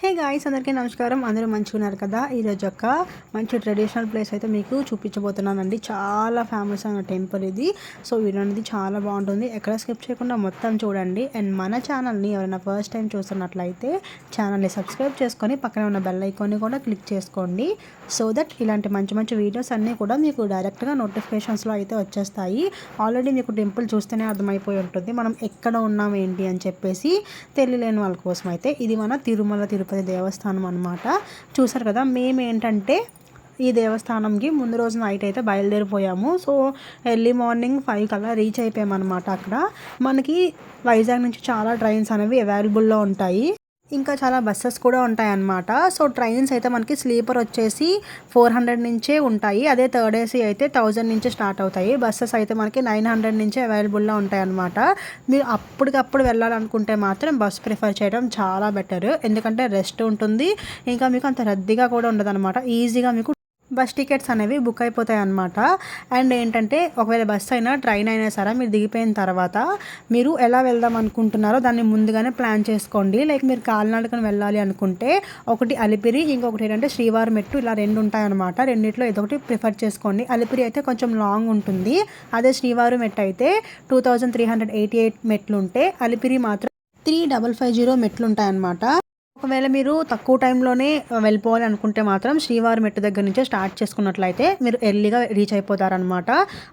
Hey guys అందరికీ నమస్కారం. అందరూ మంచిగా ఉన్నారు కదా? ఈరోజు ఒక మంచి ట్రెడిషనల్ ప్లేస్ అయితే మీకు చూపించబోతున్నానండి. చాలా ఫేమస్ అయిన టెంపుల్ ఇది. సో వీడియో అనేది చాలా బాగుంటుంది. ఎక్కడ స్కిప్ చేయకుండా మొత్తం చూడండి. అండ్ మన ఛానల్ని ఎవరైనా ఫస్ట్ టైం చూస్తున్నట్లయితే ఛానల్ని సబ్స్క్రైబ్ చేసుకొని పక్కన ఉన్న బెల్ ఐకాన్ని కూడా క్లిక్ చేసుకోండి. సో దట్ ఇలాంటి మంచి మంచి వీడియోస్ అన్నీ కూడా మీకు డైరెక్ట్గా నోటిఫికేషన్స్లో అయితే వచ్చేస్తాయి. ఆల్రెడీ మీకు టెంపుల్ చూస్తేనే అర్థమైపోయి ఉంటుంది. మనం ఎక్కడ ఉన్నాం ఏంటి అని చెప్పేసి తెలియలేని వాళ్ళ కోసం అయితే ఇది మన తిరుమల తిరుపతి తిరుపతి దేవస్థానం అనమాట చూసారు కదా మేము ఏంటంటే ఈ దేవస్థానంకి ముందు రోజు నైట్ అయితే బయలుదేరిపోయాము. సో ఎర్లీ మార్నింగ్ ఫైవ్ కల్లా రీచ్ అయిపోయామన్నమాట అక్కడ. మనకి వైజాగ్ నుంచి చాలా ట్రైన్స్ అనేవి అవైలబుల్లో ఉంటాయి. ఇంకా చాలా బస్సెస్ కూడా ఉంటాయన్నమాట. సో ట్రైన్స్ అయితే మనకి స్లీపర్ వచ్చేసి ఫోర్ హండ్రెడ్ నుంచే ఉంటాయి. అదే థర్డ్ ఏసీ అయితే థౌజండ్ నుంచి స్టార్ట్ అవుతాయి. బస్సెస్ అయితే మనకి నైన్ హండ్రెడ్ నుంచే అవైలబుల్లో ఉంటాయి అన్నమాట మీరు అప్పటికప్పుడు వెళ్ళాలనుకుంటే మాత్రం బస్ ప్రిఫర్ చేయడం చాలా బెటర్ ఎందుకంటే రెస్ట్ ఉంటుంది. ఇంకా మీకు అంత రద్దీగా కూడా ఉండదు అనమాట ఈజీగా మీకు బస్ టికెట్స్ అనేవి బుక్ అయిపోతాయి అనమాట అండ్ ఏంటంటే ఒకవేళ బస్ అయినా ట్రైన్ అయినా సరే మీరు దిగిపోయిన తర్వాత మీరు ఎలా వెళ్దాం అనుకుంటున్నారో దాన్ని ముందుగానే ప్లాన్ చేసుకోండి. లైక్ మీరు కాలినడకను వెళ్ళాలి అనుకుంటే ఒకటి అలిపిరి ఇంకొకటి ఏంటంటే శ్రీవారి మెట్టు ఇలా రెండు ఉంటాయన్నమాట రెండిట్లో ఏదో ఒకటి ప్రిఫర్ చేసుకోండి. అలిపిరి అయితే కొంచెం లాంగ్ ఉంటుంది. అదే శ్రీవారి మెట్టు అయితే two thousand three hundred eighty eight మెట్లు ఉంటే అలిపిరి మాత్రం త్రీ డబల్ ఫైవ్ జీరో మెట్లు ఉంటాయన్నమాట. ఒకవేళ మీరు తక్కువ టైంలోనే వెళ్ళిపోవాలి అనుకుంటే మాత్రం శ్రీవారి మెట్టు దగ్గర నుంచే స్టార్ట్ చేసుకున్నట్లయితే మీరు ఎర్లీగా రీచ్ అయిపోతారనమాట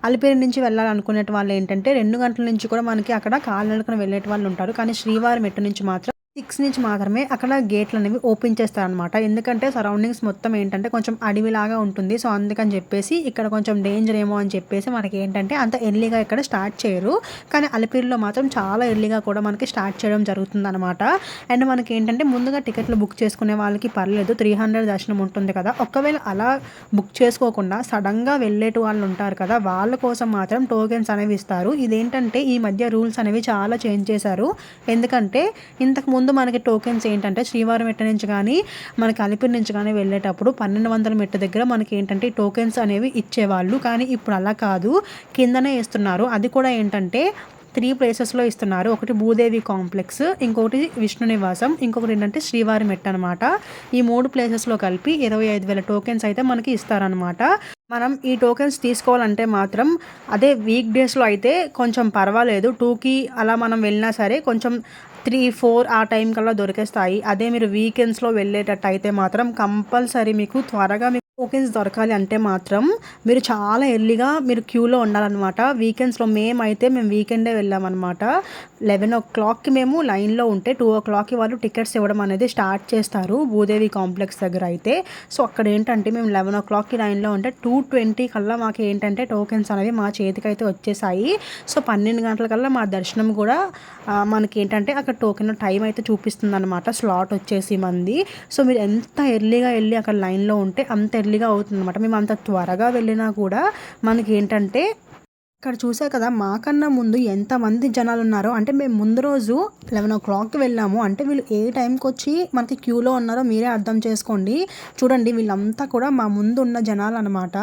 అలిపిరి నుంచి వెళ్ళాలనుకునే వాళ్ళు ఏంటంటే రెండు గంటల నుంచి కూడా మనకి అక్కడ కాలినడకన వెళ్ళే వాళ్ళు ఉంటారు. కానీ శ్రీవారి మెట్టు నుంచి మాత్రం సిక్స్ నుంచి మాత్రమే అక్కడ గేట్లు అనేవి ఓపెన్ చేస్తారనమాట ఎందుకంటే సరౌండింగ్స్ మొత్తం ఏంటంటే కొంచెం అడవిలాగా ఉంటుంది. సో అందుకని చెప్పేసి ఇక్కడ కొంచెం డేంజర్ ఏమో అని చెప్పేసి మనకి ఏంటంటే అంత ఎర్లీగా ఇక్కడ స్టార్ట్ చేయరు. కానీ అలిపిరిలో మాత్రం చాలా ఎర్లీగా కూడా మనకి స్టార్ట్ చేయడం జరుగుతుంది అనమాట అండ్ మనకి ఏంటంటే ముందుగా టికెట్లు బుక్ చేసుకునే వాళ్ళకి పర్లేదు. త్రీ హండ్రెడ్ దర్శనం ఉంటుంది కదా. ఒకవేళ అలా బుక్ చేసుకోకుండా సడన్గా వెళ్ళేటి వాళ్ళు ఉంటారు కదా వాళ్ళ కోసం మాత్రం టోకెన్స్ అనేవి ఇస్తారు. ఇదేంటంటే ఈ మధ్య రూల్స్ అనేవి చాలా చేంజ్ చేశారు. ఎందుకంటే ఇంతకు ముందు ముందు మనకి టోకెన్స్ ఏంటంటే శ్రీవారం మెట్ట నుంచి కానీ మనకి అలిపిరి నుంచి కానీ వెళ్ళేటప్పుడు పన్నెండు వందల మెట్ట దగ్గర మనకి ఏంటంటే టోకెన్స్ అనేవి ఇచ్చేవాళ్ళు. కానీ ఇప్పుడు అలా కాదు. కిందనే ఇస్తున్నారు అది కూడా ఏంటంటే త్రీ ప్లేసెస్లో ఇస్తున్నారు. ఒకటి భూదేవి కాంప్లెక్స్ ఇంకొకటి విష్ణు నివాసం ఇంకొకటి ఏంటంటే శ్రీవారి మెట్ట అనమాట ఈ మూడు ప్లేసెస్లో కలిపి ఇరవై ఐదు వేల టోకెన్స్ అయితే మనకి ఇస్తారనమాట మనం ఈ టోకెన్స్ తీసుకోవాలంటే మాత్రం అదే వీక్ డేస్లో అయితే కొంచెం పర్వాలేదు. టూకి అలా మనం వెళ్ళినా సరే కొంచెం త్రీ ఫోర్ ఆ టైం కల్లా దొరికేస్తాయి. అదే మీరు వీకెండ్స్లో వెళ్ళేటట్టు అయితే మాత్రం కంపల్సరీ మీకు త్వరగా మీకు టోకెన్స్ దొరకాలి అంటే మాత్రం మీరు చాలా ఎర్లీగా మీరు క్యూలో ఉండాలన్నమాట. వీకెండ్స్లో మేమైతే మేము వీకెండే వెళ్ళామన్నమాట. లెవెన్ ఓ క్లాక్కి మేము లైన్లో ఉంటే టూ ఓ క్లాక్కి వాళ్ళు టికెట్స్ ఇవ్వడం అనేది స్టార్ట్ చేస్తారు భూదేవి కాంప్లెక్స్ దగ్గర అయితే. సో అక్కడ ఏంటంటే మేము లెవెన్ ఓ క్లాక్కి లైన్లో ఉంటే టూ ట్వంటీ కల్లా మాకు ఏంటంటే టోకెన్స్ అనేవి మా చేతికి అయితే వచ్చేసాయి. సో పన్నెండు గంటల కల్లా మా దర్శనం కూడా మనకి ఏంటంటే అక్కడ టోకెన్ టైం అయితే చూపిస్తుంది అనమాట స్లాట్ వచ్చేసి మంది. సో మీరు ఎంత ఎర్లీగా వెళ్ళి అక్కడ లైన్లో ఉంటే అంత ఎర్లీగా అవుతుంది అనమాట మేము అంత త్వరగా వెళ్ళినా కూడా మనకి ఏంటంటే ఇక్కడ చూసా కదా మాకన్నా ముందు ఎంతమంది జనాలు ఉన్నారో అంటే మేము ముందు రోజు లెవెన్ ఓ క్లాక్కి వెళ్ళాము. అంటే వీళ్ళు ఏ టైంకి వచ్చి మనకి క్యూలో ఉన్నారో మీరే అర్థం చేసుకోండి. చూడండి వీళ్ళంతా కూడా మా ముందు ఉన్న జనాలు అనమాట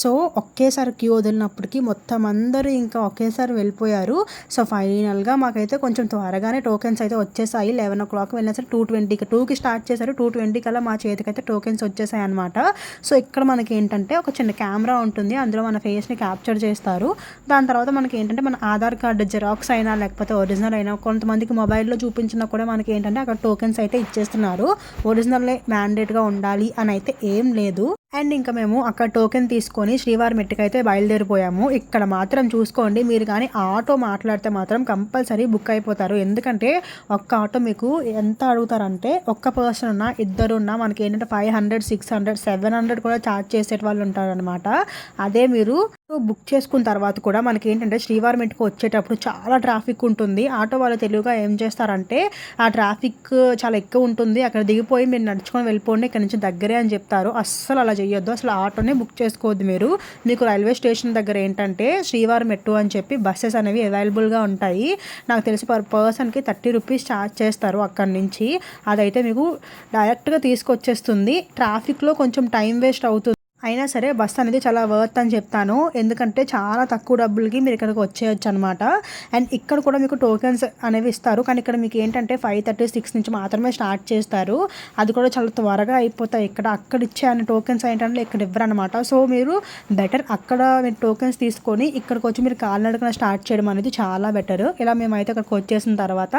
సో ఒకేసారి క్యూ వదిలినప్పటికీ మొత్తం అందరూ ఇంకా ఒకేసారి వెళ్ళిపోయారు. సో ఫైనల్గా మాకైతే కొంచెం త్వరగానే టోకెన్స్ అయితే వచ్చేసాయి. లెవెన్ ఓ క్లాక్ వెళ్ళినా సరే టూ ట్వంటీకి టూకి స్టార్ట్ చేశారు. టూ ట్వంటీ కల్లా మా చేతికి అయితే టోకెన్స్ వచ్చేసాయి అనమాట సో ఇక్కడ మనకి ఏంటంటే ఒక చిన్న కెమెరా ఉంటుంది. అందులో మన ఫేస్ని క్యాప్చర్ చేస్తారు. దాని తర్వాత మనకి ఏంటంటే మన ఆధార్ కార్డు జెరాక్స్ అయినా లేకపోతే ఒరిజినల్ అయినా కొంతమందికి మొబైల్లో చూపించినా కూడా మనకి ఏంటంటే అక్కడ టోకెన్స్ అయితే ఇచ్చేస్తున్నారు. ఒరిజినల్లే మ్యాండేట్గా ఉండాలి అని అయితే ఏం లేదు. అండ్ ఇంకా మేము అక్కడ టోకెన్ తీసుకొని శ్రీవారి మెట్టుకైతే బయలుదేరిపోయాము. ఇక్కడ మాత్రం చూసుకోండి మీరు కానీ ఆటో మాట్లాడితే మాత్రం కంపల్సరీ బుక్ అయిపోతారు. ఎందుకంటే ఒక్క ఆటో మీకు ఎంత అడుగుతారంటే ఒక్క పర్సన్ ఉన్నా ఇద్దరు ఉన్నా మనకి ఏంటంటే five hundred six hundred seven hundred కూడా ఛార్జ్ చేసే వాళ్ళు ఉంటారనమాట అదే మీరు బుక్ చేసుకున్న తర్వాత కూడా మనకి ఏంటంటే శ్రీవారం మెట్టుకు వచ్చేటప్పుడు చాలా ట్రాఫిక్ ఉంటుంది. ఆటో వాళ్ళు తెలుగుగా ఏం చేస్తారంటే ఆ ట్రాఫిక్ చాలా ఎక్కువ ఉంటుంది. అక్కడ దిగిపోయి మీరు నడుచుకొని వెళ్ళిపోండి ఇక్కడ నుంచి దగ్గరే అని చెప్తారు. అస్సలు అలా చేయొద్దు అసలు ఆటోనే బుక్ చేసుకోవద్దు మీరు. మీకు రైల్వే స్టేషన్ దగ్గర ఏంటంటే శ్రీవారి మెట్టు అని చెప్పి బస్సెస్ అనేవి అవైలబుల్గా ఉంటాయి. నాకు తెలిసి పర్ పర్సన్కి థర్టీ రూపీస్ ఛార్జ్ చేస్తారు అక్కడి నుంచి. అదైతే మీకు డైరెక్ట్గా తీసుకొచ్చేస్తుంది. ట్రాఫిక్లో కొంచెం టైం వేస్ట్ అవుతుంది. అయినా సరే బస్ అనేది చాలా వర్త్ అని చెప్తాను. ఎందుకంటే చాలా తక్కువ డబ్బులకి మీరు ఇక్కడికి వచ్చేయచ్చు అనమాట అండ్ ఇక్కడ కూడా మీకు టోకెన్స్ అనేవి ఇస్తారు. కానీ ఇక్కడ మీకు ఏంటంటే ఫైవ్ థర్టీ సిక్స్ నుంచి మాత్రమే స్టార్ట్ చేస్తారు. అది కూడా చాలా త్వరగా అయిపోతాయి. ఇక్కడ అక్కడ ఇచ్చే అనే టోకెన్స్ ఏంటంటే ఇక్కడ ఇవ్వరు అనమాట సో మీరు బెటర్ అక్కడ మీరు టోకెన్స్ తీసుకొని ఇక్కడికి వచ్చి మీరు కాలినడకన స్టార్ట్ చేయడం అనేది చాలా బెటర్ ఇలా మేమైతే అక్కడికి వచ్చేసిన తర్వాత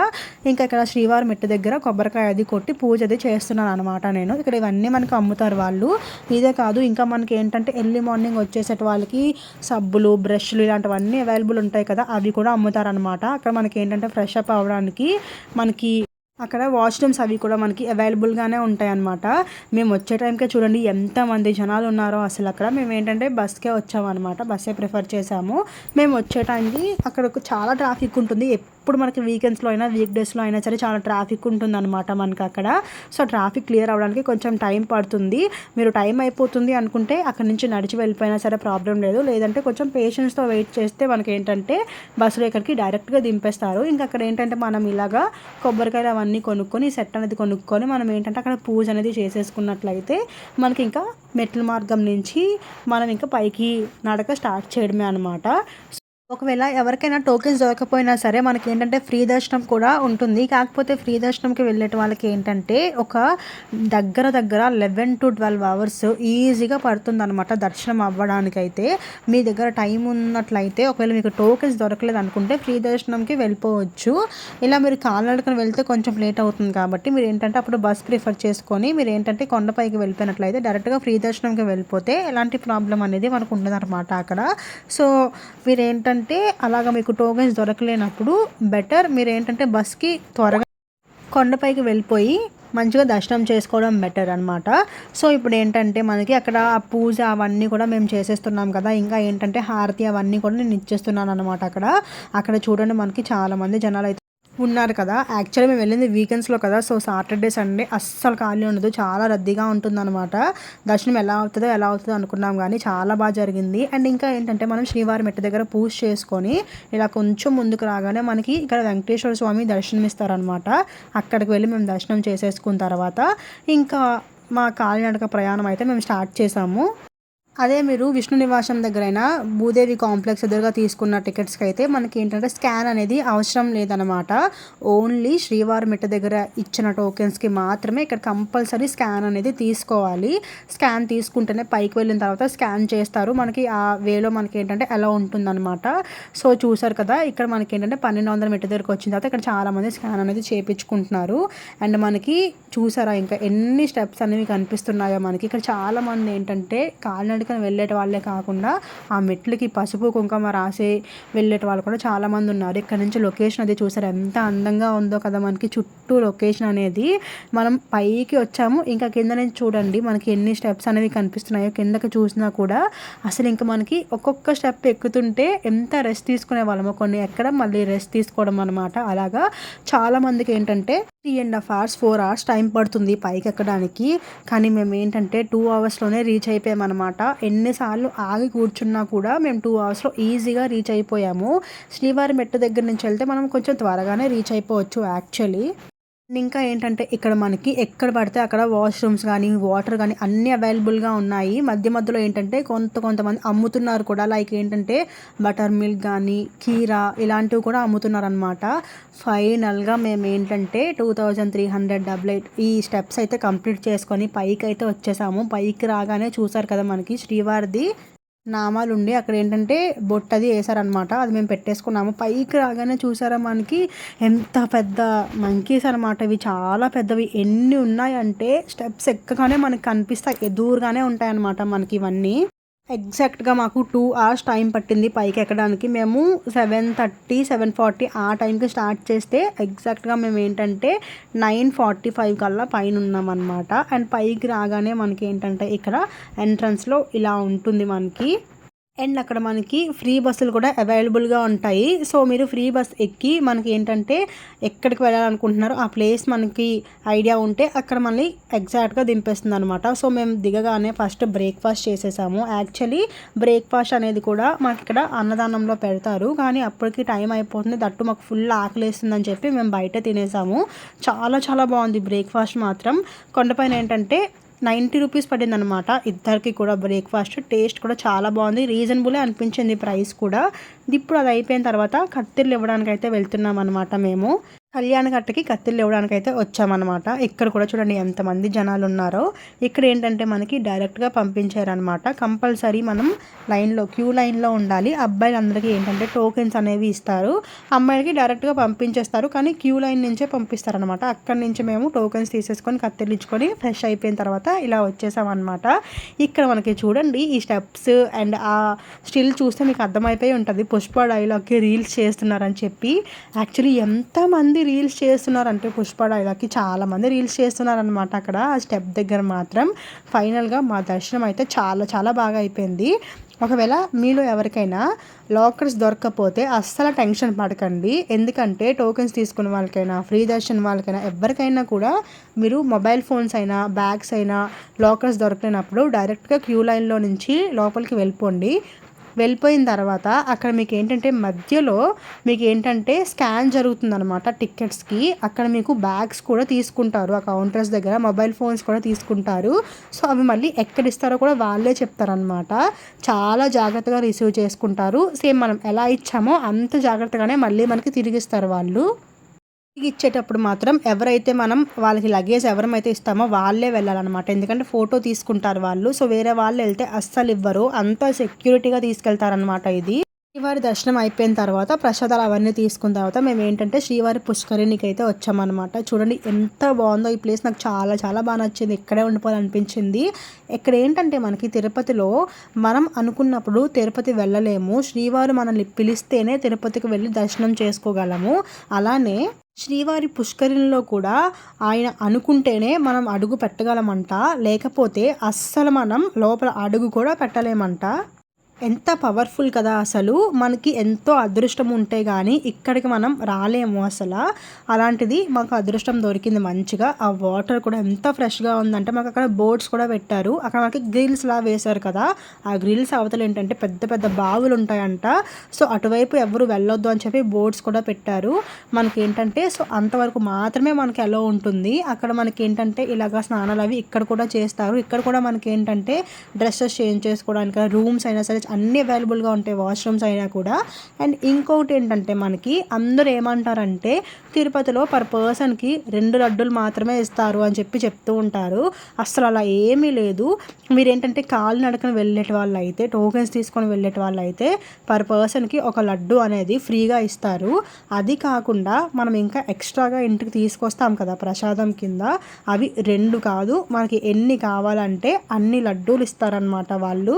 ఇంకా ఇక్కడ శ్రీవారి మెట్టు దగ్గర కొబ్బరికాయ అది కొట్టి పూజ అది చేస్తున్నాను అనమాట నేను. ఇక్కడ ఇవన్నీ మనకు అమ్ముతారు వాళ్ళు. ఇదే కాదు ఇంకా మనకి ఏంటంటే ఎర్లీ మార్నింగ్ వచ్చేసేట వాళ్ళకి సబ్బులు బ్రష్లు ఇలాంటివన్నీ అవైలబుల్ ఉంటాయి కదా అవి కూడా అమ్ముతారనమాట అక్కడ మనకి ఏంటంటే ఫ్రెష్ అప్ అవ్వడానికి మనకి అక్కడ వాష్రూమ్స్ అవి కూడా మనకి అవైలబుల్గానే ఉంటాయి అన్నమాట మేము వచ్చే టైంకే చూడండి ఎంతమంది జనాలు ఉన్నారో అసలు అక్కడ. మేము ఏంటంటే బస్కే వచ్చామన్నమాట. బస్సే ప్రిఫర్ చేసాము మేము వచ్చే టైంకి అక్కడ చాలా ట్రాఫిక్ ఉంటుంది. ఎప్పుడు మనకి వీకెండ్స్లో అయినా వీక్ డేస్లో అయినా సరే చాలా ట్రాఫిక్ ఉంటుంది అనమాట మనకి అక్కడ. సో ట్రాఫిక్ క్లియర్ అవ్వడానికి కొంచెం టైం పడుతుంది. మీరు టైం అయిపోతుంది అనుకుంటే అక్కడ నుంచి నడిచి వెళ్ళిపోయినా సరే ప్రాబ్లం లేదు. లేదంటే కొంచెం పేషెన్స్తో వెయిట్ చేస్తే మనకి ఏంటంటే బస్సులో ఇక్కడికి డైరెక్ట్గా దింపేస్తారు. ఇంకా అక్కడ ఏంటంటే మనం ఇలాగా కొబ్బరికాయలు అన్నీ కొనుక్కొని సెట్ అనేది కొనుక్కొని మనం ఏంటంటే అక్కడ పూజ అనేది చేసేసుకున్నట్లయితే మనకి ఇంకా మెట్ల మార్గం నుంచి మనం ఇంకా పైకి నడక స్టార్ట్ చేయడమే అనమాట ఒకవేళ ఎవరికైనా టోకెన్స్ దొరకపోయినా సరే మనకి ఏంటంటే ఫ్రీ దర్శనం కూడా ఉంటుంది. కాకపోతే ఫ్రీ దర్శనంకి వెళ్ళే వాళ్ళకి ఏంటంటే ఒక దగ్గర దగ్గర లెవెన్ టు ట్వెల్వ్ అవర్స్ ఈజీగా పడుతుంది అనమాట దర్శనం అవ్వడానికైతే. మీ దగ్గర టైం ఉన్నట్లయితే ఒకవేళ మీకు టోకెన్స్ దొరకలేదు అనుకుంటే ఫ్రీ దర్శనంకి వెళ్ళిపోవచ్చు. ఇలా మీరు కాలినడకన వెళ్తే కొంచెం లేట్ అవుతుంది కాబట్టి మీరు ఏంటంటే అప్పుడు బస్ ప్రిఫర్ చేసుకొని మీరు ఏంటంటే కొండపైకి వెళ్ళిపోయినట్లయితే డైరెక్ట్గా ఫ్రీ దర్శనంకి వెళ్ళిపోతే ఎలాంటి ప్రాబ్లం అనేది మనకు ఉండదు అనమాట అక్కడ. సో మీరు ఏంటంటే ఏంటంటే అలాగ మీకు టోకెన్స్ దొరకలేనప్పుడు బెటర్ మీరు ఏంటంటే బస్కి త్వరగా కొండపైకి వెళ్ళిపోయి మంచిగా దర్శనం చేసుకోవడం బెటర్ అనమాట సో ఇప్పుడు ఏంటంటే మనకి అక్కడ పూజ అవన్నీ కూడా మేము చేసేస్తున్నాం కదా. ఇంకా ఏంటంటే హారతి అవన్నీ కూడా నేను ఇచ్చేస్తున్నాను అనమాట అక్కడ. అక్కడ చూడండి మనకి చాలామంది జనాలు అయితే ఉన్నారు కదా. యాక్చువల్లీ మేము వెళ్ళింది వీకెండ్స్లో కదా. సో సాటర్డే సండే అస్సలు ఖాళీ ఉండదు. చాలా రద్దీగా ఉంటుందన్నమాట. దర్శనం ఎలా అవుతుందో ఎలా అవుతుందో అనుకున్నాం కానీ చాలా బాగా జరిగింది. అండ్ ఇంకా ఏంటంటే మనం శ్రీవారి మెట్ట దగ్గర పూజ చేసుకొని ఇలా కొంచెం ముందుకు రాగానే మనకి ఇక్కడ వెంకటేశ్వర స్వామి దర్శనం ఇస్తారనమాట అక్కడికి వెళ్ళి మేము దర్శనం చేసేసుకున్న తర్వాత ఇంకా మా కాలినడక ప్రయాణం అయితే మేము స్టార్ట్ చేసాము. అదే మీరు విష్ణు నివాసం దగ్గరైనా భూదేవి కాంప్లెక్స్ ఎదురుగా తీసుకున్న టికెట్స్కి అయితే మనకి ఏంటంటే స్కాన్ అనేది అవసరం లేదనమాట ఓన్లీ శ్రీవారి మిట్ట దగ్గర ఇచ్చిన టోకెన్స్కి మాత్రమే ఇక్కడ కంపల్సరీ స్కాన్ అనేది తీసుకోవాలి. స్కాన్ తీసుకుంటేనే పైకి వెళ్ళిన తర్వాత స్కాన్ చేస్తారు. మనకి ఆ వేలో మనకి ఏంటంటే ఎలా ఉంటుందన్నమాట. సో చూసారు కదా ఇక్కడ మనకి ఏంటంటే పన్నెండు వందల మిట్ట దగ్గరకు వచ్చిన తర్వాత ఇక్కడ చాలామంది స్కాన్ అనేది చేపించుకుంటున్నారు. అండ్ మనకి చూసారా ఇంకా ఎన్ని స్టెప్స్ అనేవి కనిపిస్తున్నాయో మనకి. ఇక్కడ చాలామంది ఏంటంటే కాలినడక నడుచుకొని వెళ్ళేట వాళ్ళే కాకుండా ఆ మెట్లకి పసుపు కుంకుమ రాసి వెళ్ళేట వాళ్ళు కూడా చాలామంది ఉన్నారు. ఇక్కడ నుంచి లొకేషన్ అది చూసారు? ఎంత అందంగా ఉందో కదా మనకి. చుట్టూ లొకేషన్ అనేది మనం పైకి వచ్చాము. ఇంకా కింద నుంచి చూడండి మనకి ఎన్ని స్టెప్స్ అనేవి కనిపిస్తున్నాయో. కిందకి చూసినా కూడా అసలు ఇంకా మనకి ఒక్కొక్క స్టెప్ ఎక్కుతుంటే ఎంత రెస్ట్ తీసుకునే వాళ్ళము. కొన్ని ఎక్కడ మళ్ళీ రెస్ట్ తీసుకోవడం అనమాట అలాగా చాలామందికి ఏంటంటే three and half hours four hours time పడుతుంది పైకి ఎక్కడానికి. కానీ మేము ఏంటంటే టూ అవర్స్లోనే రీచ్ అయిపోయామన్నమాట. ఎన్నిసార్లు ఆగి కూర్చున్నా కూడా మేము టూ అవర్స్లో ఈజీగా రీచ్ అయిపోయాము. శ్రీవారి మెట్టు దగ్గర నుంచి వెళ్తే మనం కొంచెం త్వరగానే రీచ్ అయిపోవచ్చు యాక్చువల్లీ ఇంకా ఏంటంటే ఇక్కడ మనకి ఎక్కడ పడితే అక్కడ వాష్రూమ్స్ కానీ వాటర్ కానీ అన్నీ అవైలబుల్గా ఉన్నాయి. మధ్య మధ్యలో ఏంటంటే కొంత కొంతమంది అమ్ముతున్నారు కూడా. లైక్ ఏంటంటే బటర్ మిల్క్ కానీ కీరా ఇలాంటివి కూడా అమ్ముతున్నారు అనమాట ఫైనల్గా మేము ఏంటంటే two thousand three hundred double eight ఈ స్టెప్స్ అయితే కంప్లీట్ చేసుకొని పైకి అయితే వచ్చేసాము. పైకి రాగానే చూసారు కదా మనకి శ్రీవారిది. నామాలు ఉండి అక్కడ ఏంటంటే బొట్టది వేసారనమాట అది మేము పెట్టేసుకున్నాము. పైకి రాగానే చూసారా మనకి ఎంత పెద్ద మంకీస్ అనమాట ఇవి చాలా పెద్దవి. ఎన్ని ఉన్నాయంటే స్టెప్స్ ఎక్కగానే మనకి కనిపిస్తాయి. ఎదురుగానే ఉంటాయన్నమాట మనకి ఇవన్నీ. ఎగ్జాక్ట్గా మాకు టూ అవర్స్ టైం పట్టింది పైకి ఎక్కడానికి. మేము సెవెన్ థర్టీ సెవెన్ ఫార్టీ ఆ టైంకి స్టార్ట్ చేస్తే ఎగ్జాక్ట్గా మేము ఏంటంటే నైన్ ఫార్టీ ఫైవ్ కల్లా పైన ఉన్నామన్నమాట. అండ్ పైకి రాగానే మనకి ఏంటంటే ఇక్కడ ఎంట్రన్స్లో ఇలా ఉంటుంది మనకి. అండ్ అక్కడ మనకి ఫ్రీ బస్సులు కూడా అవైలబుల్గా ఉంటాయి. సో మీరు ఫ్రీ బస్ ఎక్కి మనకి ఏంటంటే ఎక్కడికి వెళ్ళాలనుకుంటున్నారో ఆ ప్లేస్ మనకి ఐడియా ఉంటే అక్కడ మనకి ఎగ్జాక్ట్గా దింపేస్తుంది అనమాట సో మేము దిగగానే ఫస్ట్ బ్రేక్ఫాస్ట్ చేసేసాము. యాక్చువల్లీ బ్రేక్ఫాస్ట్ అనేది కూడా మాకు ఇక్కడ అన్నదానంలో పెడతారు. కానీ అప్పటికి టైం అయిపోతుంది. దట్టు మాకు ఫుల్ ఆకలేస్తుందని చెప్పి మేము బయట తినేసాము. చాలా చాలా బాగుంది బ్రేక్ఫాస్ట్ మాత్రం. కొండపైన ఏంటంటే నైంటీ రూపీస్ పడింది అనమాట ఇద్దరికి కూడా బ్రేక్ఫాస్ట్ టేస్ట్ కూడా చాలా బాగుంది. రీజనబులే అనిపించింది ప్రైస్ కూడా. ఇప్పుడు అది అయిపోయిన తర్వాత కత్తిర్లు ఇవ్వడానికి అయితే వెళ్తున్నాం అనమాట మేము. కళ్యాణ కట్టకి కత్తిళ్ళు ఇవ్వడానికి అయితే వచ్చామన్నమాట. ఇక్కడ కూడా చూడండి ఎంతమంది జనాలు ఉన్నారో ఇక్కడ ఏంటంటే మనకి డైరెక్ట్గా పంపించారనమాట కంపల్సరీ మనం లైన్లో క్యూ లైన్లో ఉండాలి. అబ్బాయిలందరికీ ఏంటంటే టోకెన్స్ అనేవి ఇస్తారు. అమ్మాయిలకి డైరెక్ట్గా పంపించేస్తారు. కానీ క్యూ లైన్ నుంచే పంపిస్తారనమాట అక్కడి నుంచి మేము టోకెన్స్ తీసేసుకొని కత్తిలు ఇచ్చుకొని ఫ్రెష్ అయిపోయిన తర్వాత ఇలా వచ్చేసామన్నమాట. ఇక్కడ మనకి చూడండి ఈ స్టెప్స్ అండ్ ఆ స్టిల్ చూస్తే మీకు అర్థమైపోయి ఉంటుంది. పుష్ప డైలాగ్కి రీల్స్ చేస్తున్నారని చెప్పి. యాక్చువల్లీ ఎంతమంది రీల్స్ చేస్తున్నారు అంటే పుష్ప డైలాగ్కి చాలామంది రీల్స్ చేస్తున్నారనమాట అక్కడ. ఆ స్టెప్ దగ్గర మాత్రం ఫైనల్గా మా దర్శనం అయితే చాలా చాలా బాగా అయిపోయింది. ఒకవేళ మీలో ఎవరికైనా లాకర్స్ దొరకకపోతే అస్సలు టెన్షన్ పడకండి. ఎందుకంటే టోకెన్స్ తీసుకున్న వాళ్ళకైనా ఫ్రీ దర్శన్ వాళ్ళకైనా ఎవరికైనా కూడా మీరు మొబైల్ ఫోన్స్ అయినా బ్యాగ్స్ అయినా లాకర్స్ దొరకలేనప్పుడు డైరెక్ట్గా క్యూ లైన్లో నుంచి లోపలికి వెళ్ళిపోండి. వెళ్ళిపోయిన తర్వాత అక్కడ మీకు ఏంటంటే మధ్యలో మీకు ఏంటంటే స్కాన్ జరుగుతుందనమాట టికెట్స్కి అక్కడ మీకు బ్యాగ్స్ కూడా తీసుకుంటారు. ఆ కౌంటర్స్ దగ్గర మొబైల్ ఫోన్స్ కూడా తీసుకుంటారు. సో అవి మళ్ళీ ఎక్కడ ఇస్తారో కూడా వాళ్ళే చెప్తారనమాట చాలా జాగ్రత్తగా రిసీవ్ చేసుకుంటారు. సేమ్ మనం ఎలా ఇచ్చామో అంత జాగ్రత్తగానే మళ్ళీ మనకి తిరిగిస్తారు వాళ్ళు. ఇచ్చేటప్పుడు మాత్రం ఎవరైతే మనం వాళ్ళకి లగేజ్ ఎవరమైతే ఇస్తామో వాళ్ళే వెళ్ళాలన్నమాట. ఎందుకంటే ఫోటో తీసుకుంటారు వాళ్ళు. సో వేరే వాళ్ళు వెళ్తే అస్సలు ఇవ్వరు. అంత సెక్యూరిటీగా తీసుకెళ్తారనమాట ఇది. శ్రీవారి దర్శనం అయిపోయిన తర్వాత ప్రసాదాలు అవన్నీ తీసుకున్న తర్వాత మేము ఏంటంటే శ్రీవారి పుష్కరిణికి అయితే వచ్చామన్నమాట. చూడండి ఎంత బాగుందో ఈ ప్లేస్ నాకు చాలా చాలా బాగా నచ్చింది. ఇక్కడే ఉండిపోవాలనిపించింది. ఇక్కడ ఏంటంటే మనకి తిరుపతిలో మనం అనుకున్నప్పుడు తిరుపతి వెళ్ళలేము. శ్రీవారు మనల్ని పిలిస్తేనే తిరుపతికి వెళ్ళి దర్శనం చేసుకోగలము. అలానే శ్రీవారి పుష్కరిణిలో కూడా ఆయన అనుకుంటేనే మనం అడుగు పెట్టగలమంట. లేకపోతే అస్సలు మనం లోపల అడుగు కూడా పెట్టలేమంట. ఎంత పవర్ఫుల్ కదా అసలు. మనకి ఎంతో అదృష్టం ఉంటే కానీ ఇక్కడికి మనం రాలేము అసలు. అలాంటిది మాకు అదృష్టం దొరికింది మంచిగా. ఆ వాటర్ కూడా ఎంత ఫ్రెష్గా ఉందంటే మాకు అక్కడ బోట్స్ కూడా పెట్టారు. అక్కడ మనకి గ్రిల్స్ లా వేశారు కదా. ఆ గ్రిల్స్ అవతలు ఏంటంటే పెద్ద పెద్ద బావులు ఉంటాయంట. సో అటువైపు ఎవరు వెళ్ళొద్దు అని చెప్పి బోట్స్ కూడా పెట్టారు. మనకి ఏంటంటే సో అంతవరకు మాత్రమే మనకి ఎలా ఉంటుంది. అక్కడ మనకి ఏంటంటే ఇలాగ స్నానాలు అవి ఇక్కడ కూడా చేస్తారు. ఇక్కడ కూడా మనకి ఏంటంటే డ్రెస్సెస్ చేంజ్ చేసుకోవడానికి రూమ్స్ అయినా సరే అన్నీ అవైలబుల్గా ఉంటాయి వాష్రూమ్స్ అయినా కూడా. అండ్ ఇంకొకటి ఏంటంటే మనకి అందరూ ఏమంటారంటే తిరుపతిలో పర్ పర్సన్కి రెండు లడ్డులు మాత్రమే ఇస్తారు అని చెప్పి చెప్తూ ఉంటారు. అసలు అలా ఏమీ లేదు. మీరు ఏంటంటే కాలు నడకని వెళ్ళేటి వాళ్ళు అయితే టోకెన్స్ తీసుకొని వెళ్ళేటి వాళ్ళు అయితే పర్ పర్సన్కి ఒక లడ్డు అనేది ఫ్రీగా ఇస్తారు. అది కాకుండా మనం ఇంకా ఎక్స్ట్రాగా ఇంటికి తీసుకొస్తాం కదా ప్రసాదం కింద అవి రెండు కాదు మనకి ఎన్ని కావాలంటే అన్ని లడ్డూలు ఇస్తారనమాట వాళ్ళు.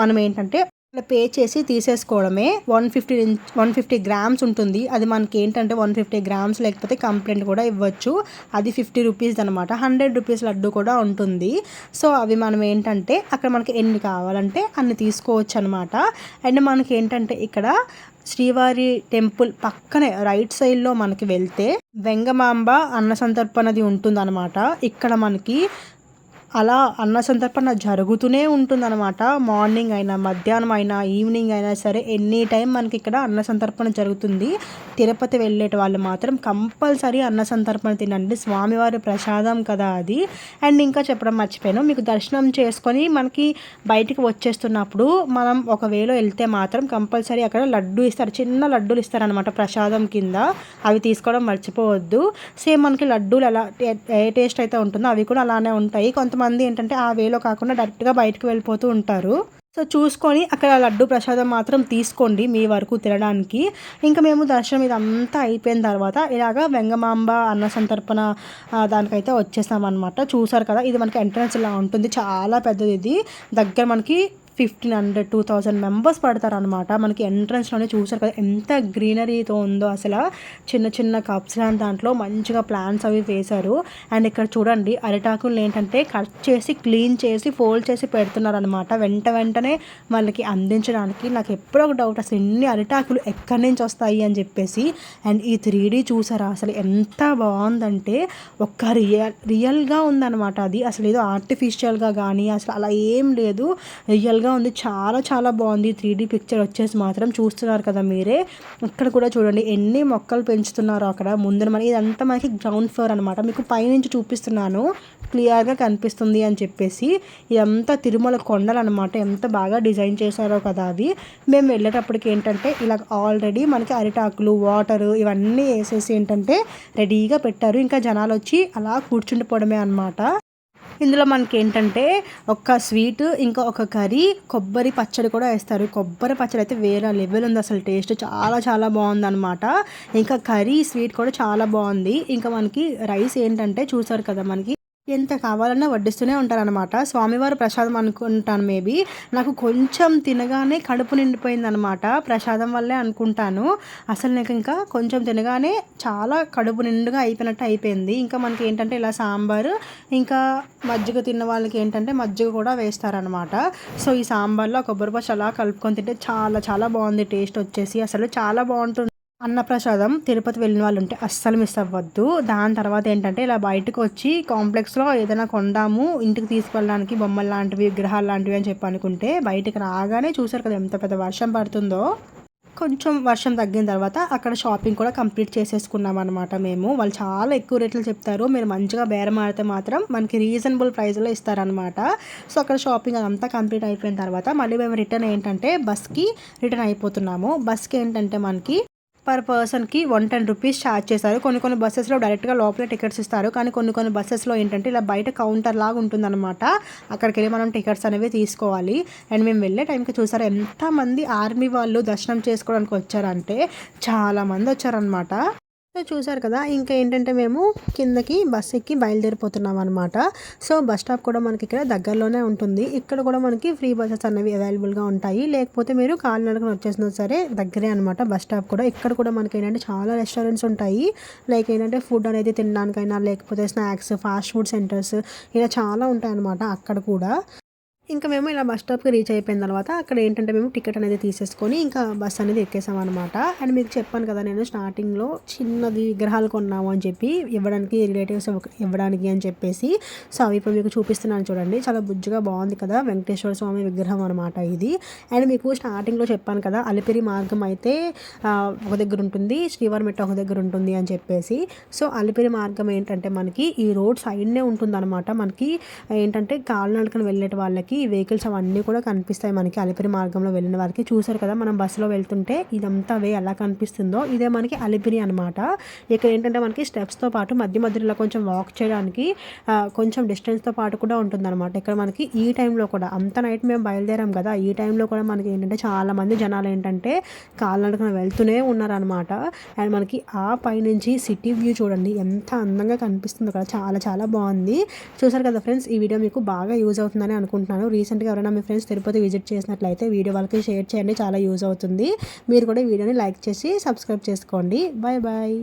మనం ఏంటంటే పే చేసి తీసేసుకోవడమే. One fifty one fifty grams ఉంటుంది. అది మనకి ఏంటంటే వన్ ఫిఫ్టీ గ్రామ్స్ లేకపోతే కంప్లైంట్ కూడా ఇవ్వచ్చు. అది ఫిఫ్టీ రూపీస్ అనమాట హండ్రెడ్ రూపీస్ లడ్డు కూడా ఉంటుంది. సో అవి మనం ఏంటంటే అక్కడ మనకి ఎన్ని కావాలంటే అన్ని తీసుకోవచ్చు అనమాట అండ్ మనకి ఏంటంటే ఇక్కడ శ్రీవారి టెంపుల్ పక్కనే రైట్ సైడ్లో మనకి వెళ్తే వెంగమాంబ అన్న సంతర్పణది ఉంటుందన్నమాట. ఇక్కడ మనకి అలా అన్న సంతర్పణ జరుగుతూనే ఉంటుందన్నమాట. మార్నింగ్ అయినా మధ్యాహ్నం అయినా ఈవినింగ్ అయినా సరే ఎనీ టైం మనకి ఇక్కడ అన్న సంతర్పణ జరుగుతుంది. తిరుపతి వెళ్ళేట వాళ్ళు మాత్రం కంపల్సరీ అన్న సంతర్పణ తినండి. స్వామివారి ప్రసాదం కదా అది. అండ్ ఇంకా చెప్పడం మర్చిపోయాను. మీకు దర్శనం చేసుకొని మనకి బయటికి వచ్చేస్తున్నప్పుడు మనం ఒకవేళ వెళ్తే మాత్రం కంపల్సరీ అక్కడ లడ్డు ఇస్తారు. చిన్న లడ్డూలు ఇస్తారనమాట ప్రసాదం కింద. అవి తీసుకోవడం మర్చిపోవద్దు. సేమ్ మనకి లడ్డూలు ఎలా ఏ టేస్ట్ అయితే ఉంటుందో అవి కూడా అలానే ఉంటాయి. కొంతమంది కొంతమంది ఏంటంటే ఆ వేలో కాకుండా డైరెక్ట్గా బయటకు వెళ్ళిపోతూ ఉంటారు. సో చూసుకొని అక్కడ లడ్డు ప్రసాదం మాత్రం తీసుకోండి మీ వరకు తినడానికి. ఇంకా మేము దర్శనం ఇదంతా అయిపోయిన తర్వాత ఇలాగ వెంగమాంబ అన్న సంతర్పణ దానికైతే వచ్చేసామన్నమాట. చూసారు కదా ఇది మనకి ఎంట్రన్స్ ఇలా ఉంటుంది. చాలా పెద్దది ఇది. దగ్గర మనకి fifteen hundred two thousand members పడతారనమాట మనకి ఎంట్రన్స్లోనే చూసారు కదా ఎంత గ్రీనరీతో ఉందో అసలు. చిన్న చిన్న కప్స్ లాంటి దాంట్లో మంచిగా ప్లాంట్స్ అవి వేశారు. అండ్ ఇక్కడ చూడండి అరిటాకులు ఏంటంటే కట్ చేసి క్లీన్ చేసి ఫోల్డ్ చేసి పెడుతున్నారనమాట వెంట వెంటనే వాళ్ళకి అందించడానికి. నాకు ఎప్పుడో ఒక డౌట్ అసలు ఎన్ని అరిటాకులు ఎక్కడి నుంచి వస్తాయి అని చెప్పేసి. అండ్ ఈ త్రీ డీ చూసారా అసలు ఎంత బాగుందంటే ఒక్క రియల్ రియల్గా ఉందన్నమాట అది. అసలు ఏదో ఆర్టిఫిషియల్గా కానీ అసలు అలా ఏం లేదు. రియల్గా ఉంది. చాలా చాలా బాగుంది. త్రీ డీ పిక్చర్ వచ్చేసి మాత్రం చూస్తున్నారు కదా మీరే. ఇక్కడ కూడా చూడండి ఎన్ని మొక్కలు పెంచుతున్నారో అక్కడ. ముందర మన ఇదంతా మనకి గ్రౌండ్ ఫ్లోర్ అనమాట మీకు పైనుంచి చూపిస్తున్నాను. క్లియర్గా కనిపిస్తుంది అని చెప్పేసి. ఇదంతా తిరుమల కొండలు అనమాట ఎంత బాగా డిజైన్ చేశారో కదా అవి. మేము వెళ్ళేటప్పటికి ఏంటంటే ఇలా ఆల్రెడీ మనకి అరిటాకులు వాటరు ఇవన్నీ వేసేసి ఏంటంటే రెడీగా పెట్టారు. ఇంకా జనాలు వచ్చి అలా కూర్చుండిపోవడమే అనమాట ఇందులో మనకి ఏంటంటే ఒక స్వీట్ ఇంకా ఒక కర్రీ కొబ్బరి పచ్చడి కూడా వేస్తారు. కొబ్బరి పచ్చడి అయితే వేరే లెవెల్ ఉంది అసలు. టేస్ట్ చాలా చాలా బాగుంది అనమాట ఇంకా కర్రీ స్వీట్ కూడా చాలా బాగుంది. ఇంకా మనకి రైస్ ఏంటంటే చూసారు కదా మనకి ఎంత కావాలన్నా వడ్డిస్తూనే ఉంటారనమాట స్వామివారి ప్రసాదం అనుకుంటాను మేబీ నాకు కొంచెం తినగానే కడుపు నిండిపోయింది అనమాట ప్రసాదం వల్లే అనుకుంటాను. అసలు నాకు ఇంకా కొంచెం తినగానే చాలా కడుపు నిండుగా అయిపోయినట్టు అయిపోయింది. ఇంకా మనకి ఏంటంటే ఇలా సాంబారు ఇంకా మజ్జిగ తిన్న వాళ్ళకి ఏంటంటే మజ్జిగ కూడా వేస్తారనమాట సో ఈ సాంబార్లో కొబ్బరి పచ్చ అలా కలుపుకొని తింటే చాలా చాలా బాగుంది టేస్ట్ వచ్చేసి. అసలు చాలా బాగుంటుంది. అన్నప్రసాదం తిరుపతి వెళ్ళిన వాళ్ళు ఉంటే అస్సలు మిస్ అవ్వద్దు. దాని తర్వాత ఏంటంటే ఇలా బయటకు వచ్చి కాంప్లెక్స్లో ఏదైనా కొందాము ఇంటికి తీసుకెళ్ళడానికి బొమ్మలు లాంటివి విగ్రహాలు లాంటివి అని చెప్పి అనుకుంటే బయటకు రాగానే చూసారు కదా ఎంత పెద్ద వర్షం పడుతుందో. కొంచెం వర్షం తగ్గిన తర్వాత అక్కడ షాపింగ్ కూడా కంప్లీట్ చేసేసుకున్నాం అనమాట మేము. వాళ్ళు చాలా ఎక్కువ రేట్లు చెప్తారు. మీరు మంచిగా బేరం ఆడితే మాత్రం మనకి రీజనబుల్ ప్రైస్లో ఇస్తారనమాట సో అక్కడ షాపింగ్ అదంతా కంప్లీట్ అయిపోయిన తర్వాత మళ్ళీ మేము రిటర్న్ ఏంటంటే బస్కి రిటర్న్ అయిపోతున్నాము. బస్కి ఏంటంటే మనకి పర్ పర్సన్కి వన్ టెన్ రూపీస్ ఛార్జ్ చేస్తారు. కొన్ని కొన్ని బస్సెస్లో డైరెక్ట్గా లోపల టికెట్స్ ఇస్తారు. కానీ కొన్ని కొన్ని బస్సెస్లో ఏంటంటే ఇలా బయట కౌంటర్ లాగా ఉంటుందన్నమాట. అక్కడికి వెళ్ళి మనం టికెట్స్ అనేవి తీసుకోవాలి. అండ్ మేము వెళ్ళే టైంకి చూసారు ఎంతమంది ఆర్మీ వాళ్ళు దర్శనం చేసుకోవడానికి వచ్చారంటే చాలామంది వచ్చారనమాట చూసారు కదా ఇంకా ఏంటంటే మేము కిందకి బస్ ఎక్కి బయలుదేరిపోతున్నాం అనమాట సో బస్ స్టాప్ కూడా మనకి ఇక్కడ దగ్గరలోనే ఉంటుంది. ఇక్కడ కూడా మనకి ఫ్రీ బస్సెస్ అనేవి అవైలబుల్గా ఉంటాయి. లేకపోతే మీరు కాలినడకన వచ్చేసినా సరే దగ్గరే అనమాట బస్ స్టాప్ కూడా. ఇక్కడ కూడా మనకి ఏంటంటే చాలా రెస్టారెంట్స్ ఉంటాయి. లైక్ ఏంటంటే ఫుడ్ అనేది తినడానికైనా లేకపోతే స్నాక్స్ ఫాస్ట్ ఫుడ్ సెంటర్స్ ఇలా చాలా ఉంటాయి అనమాట అక్కడ కూడా. ఇంకా మేము ఇలా బస్ స్టాప్కి రీచ్ అయిపోయిన తర్వాత అక్కడ ఏంటంటే మేము టికెట్ అనేది తీసేసుకొని ఇంకా బస్ అనేది ఎక్కేసాం అనమాట అండ్ మీకు చెప్పాను కదా నేను స్టార్టింగ్లో చిన్నది విగ్రహాలు కొన్నాము అని చెప్పి ఇవ్వడానికి రిలేటివ్స్ ఇవ్వడానికి అని చెప్పేసి. సో అవి ఇప్పుడు మీకు చూపిస్తున్నాను చూడండి. చాలా బుజ్జుగా బాగుంది కదా వెంకటేశ్వర స్వామి విగ్రహం అనమాట ఇది. అండ్ మీకు స్టార్టింగ్లో చెప్పాను కదా అలిపిరి మార్గం అయితే ఒక దగ్గర ఉంటుంది శ్రీవారిమెట్ట ఒక దగ్గర ఉంటుంది అని చెప్పేసి. సో అలిపిరి మార్గం ఏంటంటే మనకి ఈ రోడ్ సైడ్నే ఉంటుంది అనమాట మనకి ఏంటంటే కాలినడకన వెళ్ళేట వాళ్ళకి మనకి వెహికల్స్ అవన్నీ కూడా కనిపిస్తాయి మనకి అలిపిరి మార్గంలో వెళ్ళిన వారికి. చూసారు కదా మనం బస్సులో వెళ్తుంటే ఇదంతా వే ఎలా కనిపిస్తుందో. ఇదే మనకి అలిపిరి అనమాట ఇక్కడ ఏంటంటే మనకి స్టెప్స్తో పాటు మధ్య మధ్యలో కొంచెం వాక్ చేయడానికి కొంచెం డిస్టెన్స్తో పాటు కూడా ఉంటుందన్నమాట. ఇక్కడ మనకి ఈ టైంలో కూడా అంత నైట్ మేము బయలుదేరాం కదా ఈ టైంలో కూడా మనకి ఏంటంటే చాలామంది జనాలు ఏంటంటే కాళ్ళనడకన వెళ్తూనే ఉన్నారనమాట అండ్ మనకి ఆ పైనుంచి సిటీ వ్యూ చూడండి ఎంత అందంగా కనిపిస్తుందో కదా చాలా చాలా బాగుంది. చూసారు కదా ఫ్రెండ్స్ ఈ వీడియో మీకు బాగా యూజ్ అవుతుందని అనుకుంటున్నాను. చేస్తున్నాను రీసెంట్గా ఎవరైనా మీ ఫ్రెండ్స్ తిరుపతి విజిట్ చేసినట్లయితే వీడియో వాళ్ళకి షేర్ చేయండి. చాలా యూజ్ అవుతుంది. మీరు కూడా వీడియోని లైక్ చేసి సబ్స్క్రైబ్ చేసుకోండి. Bye bye